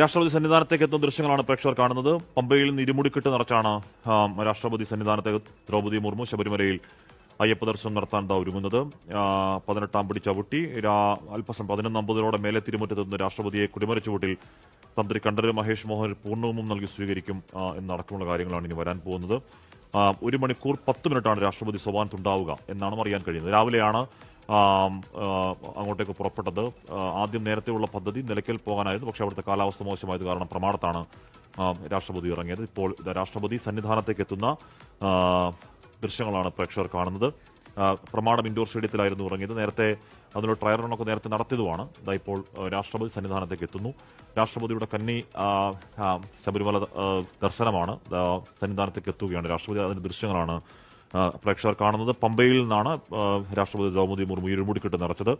രാഷ്ട്രപതി സന്നിധാനത്തേക്ക് എത്തുന്ന ദൃശ്യങ്ങളാണ് പ്രേക്ഷകർ കാണുന്നത്. പമ്പയിൽ നിന്ന് ഇരുമുടിക്കെട്ട് നിറച്ചാണ് രാഷ്ട്രപതി സന്നിധാനത്തേക്ക് ദ്രൗപദി മുർമു ശബരിമലയിൽ അയ്യപ്പ ദർശനം നടത്താൻ ഒരുങ്ങുന്നത്. പതിനെട്ടാം പിടി ചവിട്ടി അല്പസം പതിനൊന്നമ്പതിനോടെ മേലെ തിരുമുറ്റത്തെത്തുന്ന രാഷ്ട്രപതിയെ കുടിമര ചുവട്ടിൽ തന്ത്രി കണ്ഠര് മഹേഷ് മോഹൻ പൂർണവും നൽകി സ്വീകരിക്കും എന്നടക്കമുള്ള കാര്യങ്ങളാണ് ഇനി വരാൻ പോകുന്നത്. ഒരു മണിക്കൂർ പത്ത് മിനിറ്റാണ് രാഷ്ട്രപതി സോവാനത്തുണ്ടാവുക എന്നാണ് അറിയാൻ കഴിയുന്നത്. രാവിലെയാണ് അങ്ങോട്ടേക്ക് പുറപ്പെട്ടത്. ആദ്യം നേരത്തെയുള്ള പദ്ധതി നിലയ്ക്കൽ പോകാനായിരുന്നു. പക്ഷേ അവിടുത്തെ കാലാവസ്ഥ മോശമായത് കാരണം പ്രമാണത്താണ് രാഷ്ട്രപതി ഇറങ്ങിയത്. ഇപ്പോൾ രാഷ്ട്രപതി സന്നിധാനത്തേക്ക് എത്തുന്ന ദൃശ്യങ്ങളാണ് പ്രേക്ഷകർ കാണുന്നത്. പ്രമാണം ഇൻഡോർ സ്റ്റേഡിയത്തിലായിരുന്നു ഇറങ്ങിയത്. നേരത്തെ അതിനുള്ള ട്രയൽ റണ്ണൊക്കെ നേരത്തെ നടത്തിയതുമാണ്. ഇതാ ഇപ്പോൾ രാഷ്ട്രപതി സന്നിധാനത്തേക്ക് എത്തുന്നു. രാഷ്ട്രപതിയുടെ കന്നി ശബരിമല ദർശനമാണ്. സന്നിധാനത്തേക്ക് എത്തുകയാണ്. രാഷ്ട്രപതി അതിന്റെ ദൃശ്യങ്ങളാണ് പ്രേക്ഷകർ കാണുന്നത്. പമ്പയിൽ നിന്നാണ് രാഷ്ട്രപതി ദ്രൗപദി മുർമു ഇരുമുടിക്കെട്ട് നിറച്ചത്.